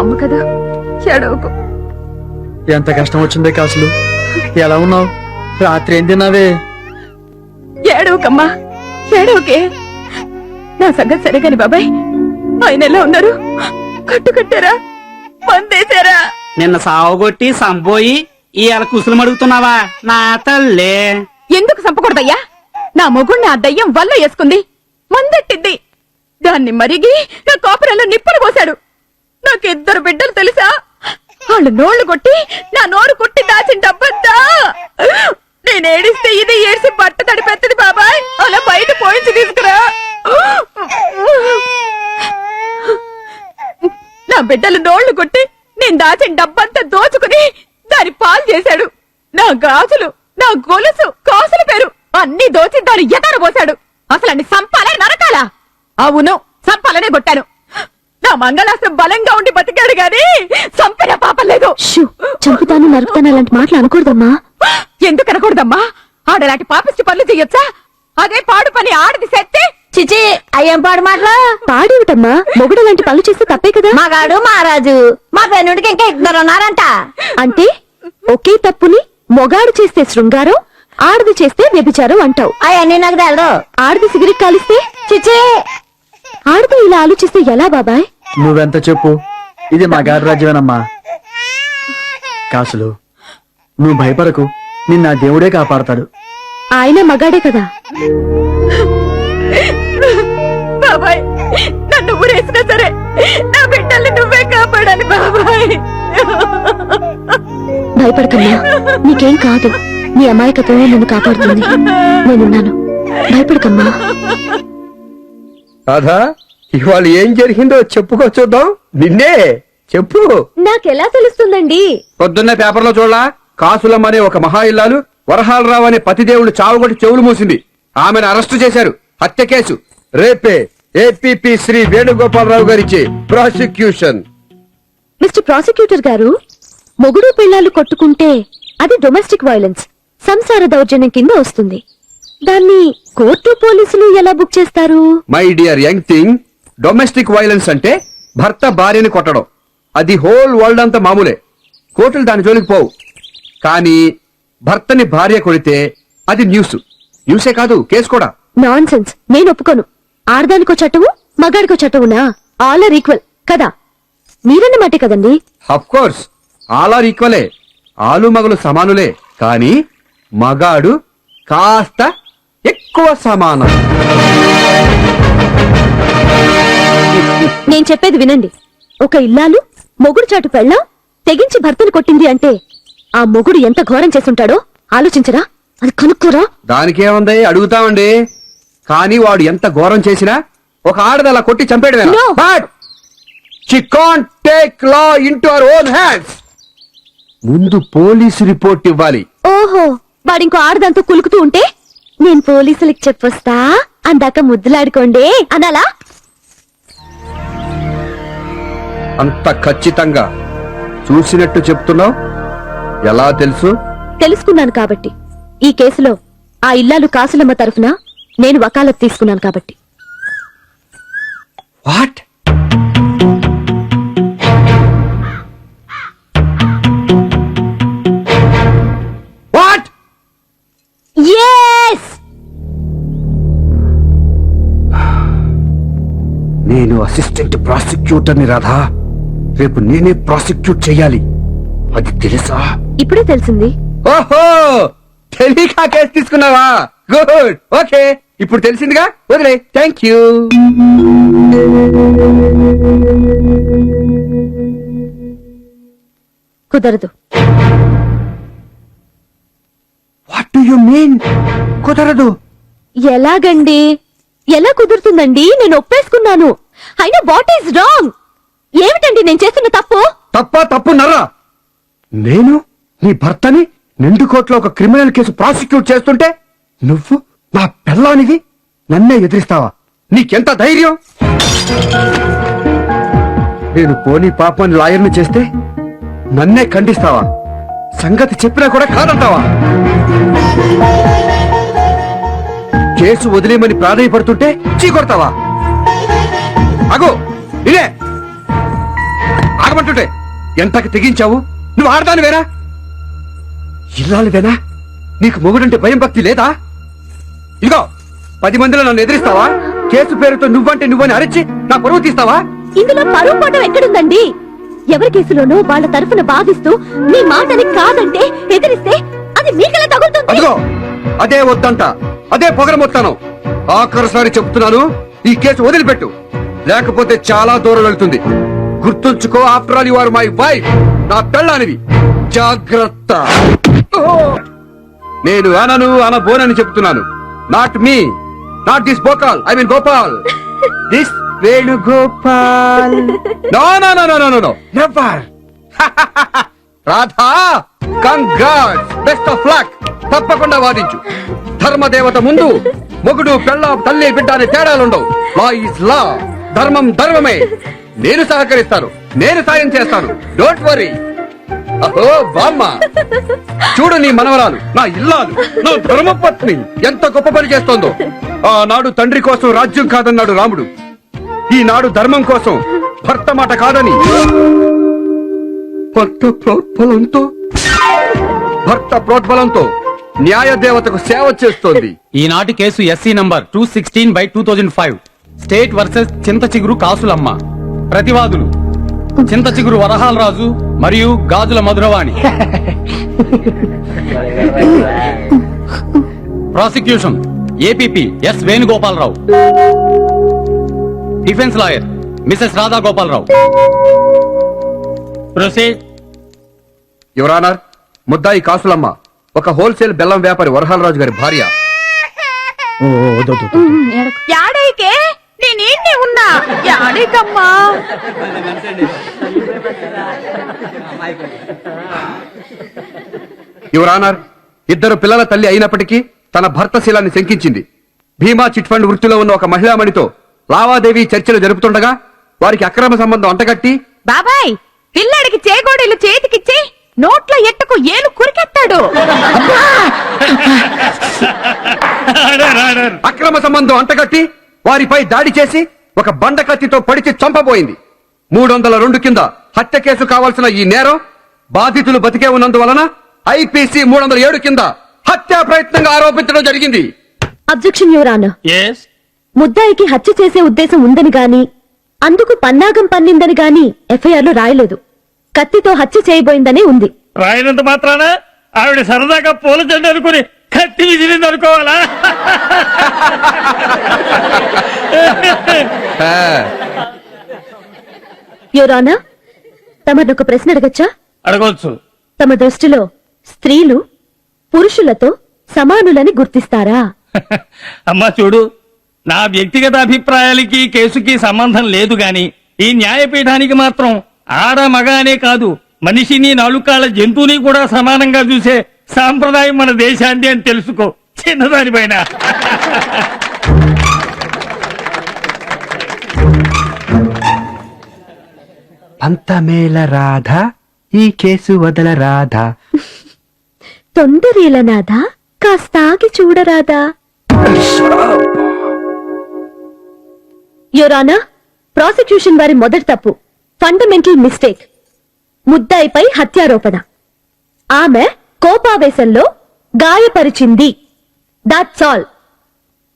అమ్మ కదా. ఎడవకు ఎంత కష్టం వచ్చిందే కాసులు? ఎలా ఉన్నావు? రాత్రి ఏం తిన్నావే? ఏడవకమ్మా. ఏడవకే. నా సంగతి సరే కాని బాబాయ్. ఆయన ఎలా ఉన్నారు? కట్టు కట్టారా? మందేశారా? నిన్న సావగొట్టి సంపోయి ఇవాళ కుసులు అడుగుతున్నావా నా తల్లే. ఎందుకు చంపకూడదయ్యా నా మొగుణ్ణి ఆ దయ్యం వల్ల వేసుకుంది. మందెట్టింది. దాన్ని మరిగి నా కాపురంలో నిప్పులు పోశాడు. నాకిద్దరు బిడ్డలు తెలుసా? వాళ్ళు నోళ్ళు కొట్టి నా నోరు కొట్టి దాచిన డబ్బంతా. నేను ఏడిస్తే ఇది ఏడిసి బట్ట తడిపెత్తది బాబాయ్. అలా బయట పోయించి తీసుకురా. నా బిడ్డలు నోళ్ళు కొట్టి నేను దాచిన డబ్బంతా దోచుకుని దాని పాలు చేశాడు. నా గాజులు నా గొలుసు కాసుల పేరు అన్ని దోచి దాని ఎదర అసలు అన్ని సంపాలే నరకాలా. అవును సంపాలనే కొట్టాను. మంగళాస్త్రం బలంగా ఉండి బతికాడు గాని సంపిన పాపం లేదు. షూ చంపుతాను నరుకుతాను అలాంటి మాటలు అనకూడదమ్మా. ఎందుకు అనకూడదమ్మా? ఆడలాంటి పాపిష్టి పనులు చెయ్యొచ్చా అదే పాడు పని ఆడది సెత్తే చిచి అయ్యం పాడు మాటలు? పాడేమిటమ్మా? మొగుడు లాంటి పనులు చేస్తే తప్పే కదా? మగాడు మహారాజు. మా పెన్నుడికి ఇంకా ఇద్దరు ఉన్నారంట. అంటే ఒకే తప్పుని మొగాడు చేస్తే శృంగారం ఆడది చేస్తే వ్యభిచారం అంటావు. అవన్నీ నాకు తెలదు. ఆడది సిగరెట్ కాలిస్తే? చిచి. ఆడది ఇలా ఆలోచిస్తే ఎలా బాబాయ్? నువ్వెంత చెప్పు? ఇది మా గారి రాజ్యమేనమ్మా. కాసులు నువ్వు భయపడకు. నిన్న దేవుడే కాపాడతాడు. ఆయన మగాడే కదా. బాబాయ్ నన్ను ఊరేసినా సరే నా బిడ్డల్ని నువ్వే కాపాడాలి బాబాయ్. భయపడకమ్మా నీకేం కాదు. నీ అమాయకత్వమే నిన్ను కాపాడుతుంది. నేనున్నాను. భయపడకమ్మా. రాధా ఇవాళ ఏం జరిగిందో చెప్పుకో చూద్దాం. నిన్నే చెప్పు. నాకెలా తెలుస్తుందండి? పొద్దున్నే పేపర్లో చూడలా కాసులం అనే ఒక మహా ఇల్లాలు వరహాలరావు అనే పతిదేవుడు చావుగొట్టి చెవులు మూసింది. ఆమెను అరెస్టు చేశారు. హత్య కేసు. రేపే ఏపీపీ శ్రీ వేణుగోపాలరావు గారిచే ప్రాసిక్యూషన్. మిస్టర్ ప్రాసిక్యూటర్ గారు మొగుడు పిల్లలు కొట్టుకుంటే అది డొమెస్టిక్ వైలెన్స్ సంసార దౌర్జన్యం కింద వస్తుంది. దాన్ని కోర్టు పోలీసులు ఎలా బుక్ చేస్తారు? My dear young thing domestic violence అంటే భర్త భార్యని కొట్టడం. అది హోల్ వరల్డ్ అంతా మామూలే. కోర్టులు దాని జోలికి పోవు. కానీ భర్తని భార్య కొడితే అది న్యూస్. న్యూసే కాదు కేసు కూడా. నాన్ సెన్స్ నేను ఒప్పుకోను. ఆడదానికో చట్టము మగాడికో చట్టమునా? ఆల్ ఆర్ ఈక్వల్ కదా? మీరన్నమాటే కదండి? అఫ్ కోర్స్ ఆల్ ఆర్ ఈక్వలే ఆలు మగలు సమానులే. కానీ మగాడు కాస్త ఎక్కువ సమానం. నేను చెప్పేది వినండి. ఒక ఇల్లాలు మొగుడు చాటు పెళ్ళం తెగించి భర్తను కొట్టింది అంటే ఆ మొగుడు ఎంత ఘోరం చేసుంటాడో ఆలోచించరా? అది కనుక్కోరా? దానికేముంది అడుగుతామండి. కానీ వాడు ఎంత ఘోరం చేసినా ఒక ఆడది అలా కొట్టి చంపేయడమే No. Take law into our own hands ముందు పోలీసు రిపోర్ట్ ఇవ్వాలి. ఓహో! వాడింకో ఆడదాంతో కులుకుతూ ఉంటే? నేను పోలీసులకు చెప్పొస్తా? అందాక ముద్దులాడుకోండి. అనాలా? అంత ఖచ్చితంగా చూసినట్టు చెప్తున్నావు? ఎలా తెలుసు? తెలుసుకున్నాను కాబట్టి. ఈ కేసులో ఆ ఇల్లాలు కాసులమ్మ తరఫున నేను వకాలత్ తీసుకున్నాను కాబట్టి. వాట్? వాట్? నేను అసిస్టెంట్ ప్రాసిక్యూటర్ని రాధా. రేపు నేనే ప్రాసిక్యూట్ చెయ్యాలి అది తెలుసా? ఇప్పుడే తెలిసింది. ఓహో! తెలియక కేసు తీసుకున్నావా? గుడ్! ఓకే! ఇప్పుడు తెలిసిందిగా? వదిలే. థ్యాంక్ యూ కుదరదు. వాట్ డు యు మీన్ కుదరదు. ఎలాగండి? ఎలా కుదురుతుందండి? నేను ఒప్పేసుకున్నాను. అయినా వాట్ ఈస్ రాంగ్ ఏమిటండి నేను చేస్తున్న తప్పు? తప్ప తప్పు నర్రా. నేను నీ భర్తని నిండు ఒక క్రిమినల్ కేసు ప్రాసిక్యూట్ చేస్తుంటే నువ్వు నా పెళ్ళానివి నన్నే ఎదిరిస్తావా? నీకెంత ధైర్యం? నేను పోనీ పాపని లాయర్ని చేస్తే నన్నే ఖండిస్తావా? సంగతి చెప్పినా కూడా కాదంటావా? కేసు వదిలేమని ప్రాధాయపడుతుంటే చీకొడతావా? అగో ఇదే! ఆగమంటుంటే ఎంతకి తెగించావు? నువ్వు ఆడదాని వేరా? ఇల్లాలివేనా నీకు మొగుడంటే భయం భక్తి లేదా? ఇదిగో పది మందిలో నన్ను ఎదిరిస్తావా? కేసు పేరుతో నువ్వంటే నువ్వని అరిచి నా పరువు తీస్తావా? ఇందులో పరువు పోవటం ఎక్కడుందండి? ఎవరి కేసులోనూ వాళ్ళ తరఫున బాధిస్తూ మీ మాటని కాదంటే ఎదిరిస్తే అది మీకెలా తగులుతుంది? అదిగో అదే వద్దంట. అదే పొగరమొత్తాను. ఆఖరిసారి చెప్తున్నాను ఈ కేసు వదిలిపెట్టు. లేకపోతే చాలా దూరం వెళ్తుంది. గుర్తుంచుకో after all you are my wife నా పెళ్ళానివి. జాగ్రత్త. నేను అనను అనబోనని చెప్తున్నాను. Not me not this Gopal I mean Gopal this Venugopal no no no no no no never Radha congrats best of luck తప్పకుండా వాదించు. ధర్మదేవత ముందు మొగుడు పెళ్ళ తల్లి బిడ్డ అనే తేడాలుండవు. లా ఇస్ లా ధర్మం ధర్మమే. నేను సహకరిస్తాను. నేను సాయం చేస్తాను. డోంట్ వరీ అహో బామ్మ. చూడు నీ మనవరాలు నా ఇల్లాలు నా ధర్మపత్ని ఎంత గొప్ప పని చేస్తోందో. ఆనాడు తండ్రి కోసం రాజ్యం కాదన్నాడు రాముడు. ఈనాడు ధర్మం కోసం భర్త మాట కాదని. భర్త ప్రోత్బలంతో భర్త ప్రోత్బలంతో న్యాయ దేవతకు సేవ చేస్తోంది. ఈనాటి case SC number two sixteen by two thousand five. State versus Chinta Chiguru Kasulamma. ప్రతివాదులు. Chinta Chiguru Varahalaraju మరియు Gajula Madhuravani. Prosecution. APP S Venugopalarao. Defence lawyer Mrs Radha Gopalarao proceed your honour ముద్దాయి కాసులమ్మ ఒక హోల్సేల్ బెల్లం వ్యాపారి వరహాలరాజు గారి భార్య. యాడైకే? నేనేంటి ఉన్నా? యాడైకమ్మా యువరానర్ ఇద్దరు పిల్లల తల్లి అయినప్పటికీ తన భర్త శీలాన్ని శంకించింది. భీమా చిట్ ఫండ్ వృత్తిలో ఉన్న ఒక మహిళామణితో లావాదేవీ చర్చలు జరుపుతుండగా వారికి అక్రమ సంబంధం అంటగట్టి బాబాయ్ పిల్లాడికి చేగోడీలు చేతికిచ్చి నోట్లో ఎట్టుకు ఏలు కురికెత్తాడు. అక్రమ సంబంధం అంటగట్టి వారిపై దాడి చేసి ఒక బండ కత్తితో పడిచి చంపబోయింది. మూడు వందల రెండు కింద హత్య కేసు కావాల్సిన ఈ నేరం బాధితులు బతికే ఉన్నందువలన ఐపీసీ మూడు వందల ఏడు కింద హత్యా ప్రయత్నంగా ఆరోపించడం జరిగింది. అబ్జెక్షన్ యువరానా ఎస్ ముద్దాయికి హత్య చేసే ఉద్దేశం ఉందని గాని అందుకు పన్నాగం పన్నిందని గాని ఎఫ్ఐఆర్లో రాయలేదు. కత్తితో హత్య చేయబోయిందనే ఉంది. రాయనంత మాత్రాన ఆవిడ సరదాగా పూల జెండా అనుకుని కత్తి విసిరింది అనుకోవాలా? ఆ, యువరానా తమను ఒక ప్రశ్న అడగచ్చా? అడగొచ్చు తమ దృష్టిలో స్త్రీలు పురుషులతో సమానులని గుర్తిస్తారా? అమ్మా చూడు నా వ్యక్తిగత అభిప్రాయాలకి కేసుకి సంబంధం లేదు గాని ఈ న్యాయపీఠానికి మాత్రం ఆడ మగ అనే కాదు మనిషిని నాలుకాళ్ళ జంతువుని కూడా సమానంగా చూసే సాంప్రదాయం మన దేశాంది అని తెలుసుకో. చిన్నదానిపైన. పంతమేల రాధ ఈ కేసు వదల రాధ. తొందరేలనాదా కాస్తాగి చూడరాదా? యువరానా ప్రాసిక్యూషన్ వారి మొదటి తప్పు. ఫండమెంటల్ మిస్టేక్ ముద్దాయిపై హత్యారోపణ. ఆమె కోపావేశంలో గాయపరిచింది. దాట్స్ ఆల్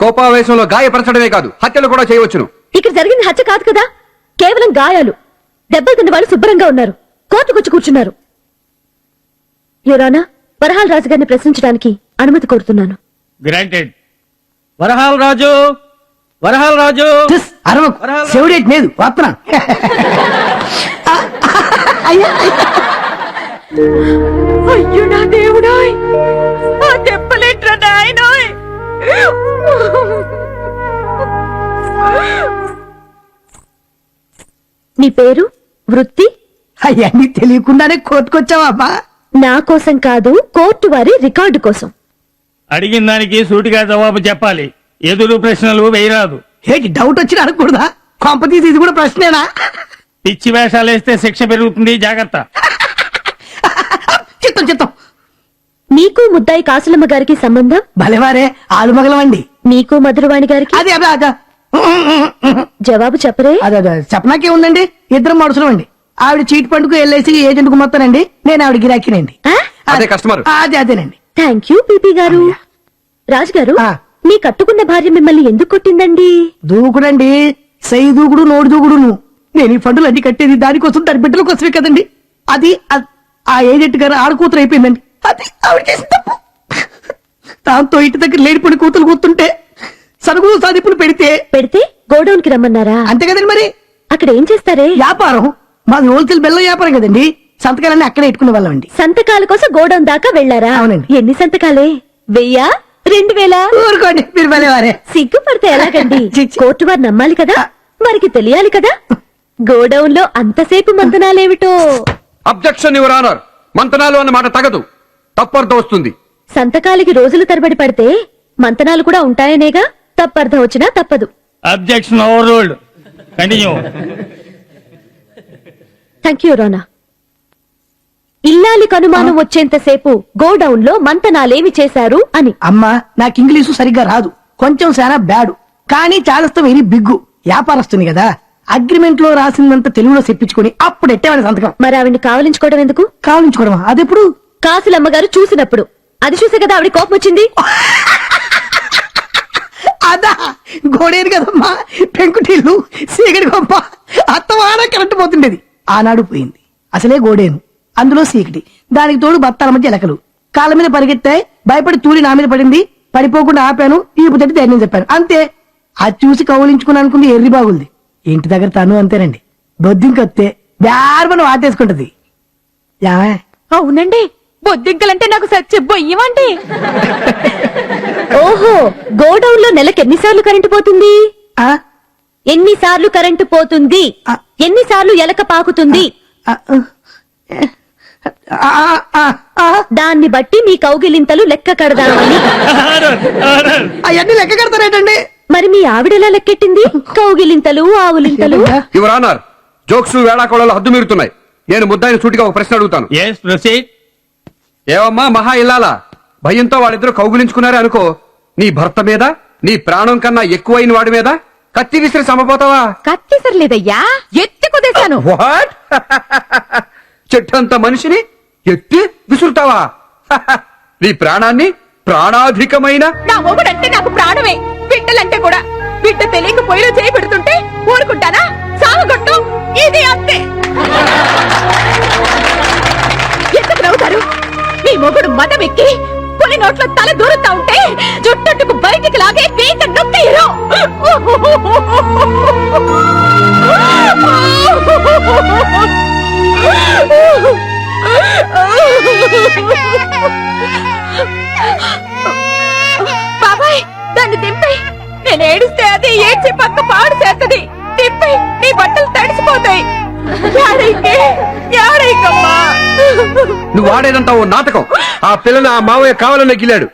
కోపావేశంలో గాయపరచడమే కాదు హత్యలు కూడా చేయవచ్చును. ఇక్కడ జరిగింది హత్య కాదు కదా? కేవలం గాయాలు. దెబ్బలు తిన్న వాళ్ళు శుభ్రంగా ఉన్నారు. కోర్టుకొచ్చి కూర్చున్నారు. యువరానా వరహాల్ రాజు గారిని ప్రశ్నించడానికి అనుమతి కోరుతున్నాను. గ్రాంటెడ్ వరహాల్ రాజు! వరహాల్ రాజు! అరవకు. చెవిడేటి లేదు వస్తున్నా అయ్యో! నా దేవుడాయ్! ఆ దెబ్బలేట్రా నాయనోయ్! నీ పేరు? వృత్తి? అవన్నీ తెలియకుండానే కోర్టుకొచ్చావా నా కోసం కాదు కోర్టు వారి రికార్డు కోసం. అడిగిన దానికి సూటిగా జవాబు చెప్పాలి. ఎదురు ప్రశ్నలు వేయరాదు. ఏంటి డౌట్ వచ్చి అడగకూడదా? కొంప తీసి ఇది కూడా ప్రశ్నేనా? పిచ్చి వేషాలు వేస్తే శిక్ష పెరుగుతుంది జాగ్రత్త. చిత్తం చిత్తం మీకు ముద్దాయి కాసులమ్మ గారికి సంబంధం? భలేవారే ఆలుమగలమండి మీకు మధురవాణి గారికి? అది అదే అదే. జవాబు చెప్పరే. అదే అదే. చెప్పనాకే ఉందండి? ఇద్దరం మనుషులం అండి ఆవిడ చీట్ పండుగ వెళ్ళేసి ఏజెంట్కు మొత్తానండి. నేను ఆవిడ గిరాకీనండి? అదే కస్టమర్ అదే అదేనండి. థ్యాంక్ యూ పీపీ గారు. రాజు గారు ఆ. మీ కట్టుకున్న భార్య మిమ్మల్ని ఎందుకు కొట్టిందండి? దూకుడండి. సై దూకుడు నోడు దూకుడు నువ్వు నేను ఈ ఫండ్లు అన్ని కట్టేది దానికోసం దాని బిడ్డల కోసమే కదండి. అది ఆ ఏజెంట్ గారు ఆడ కూతురు అయిపోయిందండి. అది ఆవిడ చేసిన తప్పు. దాంతో ఇంటి దగ్గర లేడిపోయిన కూతురు కూతుంటే సరుకులు సాధింపులు పెడితే పెడితే గోడౌన్కి రమ్మన్నారా? అంతే కదండి మరి. అక్కడ ఏం చేస్తారే? వ్యాపారం. మాది హోల్సేల్ బెల్లం వ్యాపారం కదండి. సంతకాలన్నీ అక్కడే పెట్టుకునే వాళ్ళం అండి సంతకాల కోసం గోడౌన్ దాకా వెళ్ళారా అవునండి. ఎన్ని సంతకాలే? వెయ్యా? రెండు వేలా? ఊరుకోండి మీరు వెళ్ళేవారే. సిగ్గుపడితే ఎలాగండి. కోర్టు వారు నమ్మాలి కదా? వారికి తెలియాలి కదా? గోడౌన్లో అంతసేపు మంతనాలేమిటో అబ్జెక్షన్ యువర్ ఆనర్ మంతనాలు అన్న మాట తగదు. తప్పర్థం వస్తుంది. సంతకాలకి రోజులు తరబడి పడితే మంతనాలు కూడా ఉంటాయనేగా? తప్పర్థం వచ్చినా తప్పదు. Objection overruled continue thank you రోనా ఇల్లాలి కనుమానం వచ్చేంతసేపు గోడౌన్లో మంతనాలేమి చేశారు అని. అమ్మా నాకు ఇంగ్లీషు సరిగ్గా రాదు. కొంచెం చాలా బ్యాడు. కానీ చాలస్తం వెరీ బిగ్గు. వ్యాపారస్తుంది కదా. అగ్రిమెంట్లో రాసిందంత తెలుగులో చెప్పించుకుని అప్పుడు ఎట్టేవాడి సంతకం. మరి ఆవిడ్ని కావలించుకోవడం ఎందుకు? కావలించుకోవడమా? అదెప్పుడు కాసులమ్మగారు చూసినప్పుడు. అది చూసే కదా ఆవిడ కోపం వచ్చింది? అదా గోడేరు కదమ్మా. పెంకుటిల్లు సీకటి గొప్ప. అత్తవాడ కరెంట్ పోతుండేది. ఆనాడు పోయింది. అసలే గోడేను అందులో సీకటి దానికి తోడు బత్తాల మధ్య ఎలకలు. కాళ్ళ మీద పరిగెత్తాయి భయపడి తూలి నా మీద పడింది. పడిపోకుండా ఆపాను. ఈపు తట్టి ధైర్యం చెప్పాను. అంతే. అది చూసి కౌలించుకుని అనుకుంది ఎర్రి బాగుంది. ఇంటి దగ్గర తను అంతేనండి. బొద్దింకొత్తే బ్యార్మను వాటేసుకుంటది. యావే అవునండి. బొద్దింకలంటే నాకు సచ్చి బొయ్యమండి ఓహో గోడౌన్లో నెలకు ఎన్నిసార్లు కరెంటు పోతుంది? ఆ? ఎన్నిసార్లు కరెంటు పోతుంది. ఎన్నిసార్లు ఎలక పాకుతుంది? ఆ, ఆ, ఆ, ఆ, ఆ. దాన్ని బట్టి మీ కౌగిలింతలు లెక్క కడదామని. అవన్నీ లెక్క కడతారేటండి? మరి మీ ఆవిడెలా లెక్కెట్టింది? కౌగిలింతలు ఆవులింతలు. యువర్ ఆనర్ జోక్స్ వేళాకోళాలు హద్దు మీరుతున్నాయి. నేను ముద్దాయిని సూటిగా ఒక ప్రశ్న అడుగుతాను. ఏవమ్మా మహా ఇల్లాలా? భయంతో వాళ్ళిద్దరూ కౌగులించుకున్నారే అనుకో నీ భర్త మీద నీ ప్రాణం కన్నా ఎక్కువైన వాడి మీద కత్తి విసిరి సమపోతావా కత్తిసరలేదయ్యా ఎత్తి కుదేశాను. వాట్ చెట్టంత మనిషిని ఎత్తి విసురుతావా? నీ ప్రాణాన్ని ప్రాణాధికమైన నా మొగుడంటే నాకు ప్రాణమే. బిడ్డలంటే కూడా బిడ్డ తెలియక పొయ్యిలో చేయి పెడుతుంటే ఊరుకుంటానా? సావగొట్టు. ఇది అంతే. ఎందుకు నవ్వుతారు? మీ మొగుడు మదం ఎక్కి పులి నోట్లో తల దూరుతా ఉంటే జుట్టట్టుకు బయటికి లాగే పీక నొక్కిరు బాబాయ్ అది ఏడ్చి పక్క పాడు చేస్తది? దింపి నీ బట్టలు తడిసిపోతాయి. నువ్వు ఆడేదంతా ఓ నాటకం. ఆ పిల్లని ఆ మావయ్య కావాలనే గిల్లాడు.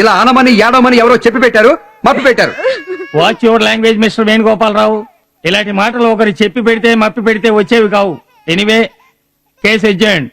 ఇలా అనమని ఏడమని ఎవరో చెప్పి పెట్టారు మప్పి పెట్టారు. Watch your language mister Venugopalarao ఇలాంటి మాటలు ఒకరు చెప్పి పెడితే మప్పి పెడితే వచ్చేవి కావు. Anyway case ఎడ్జెంట్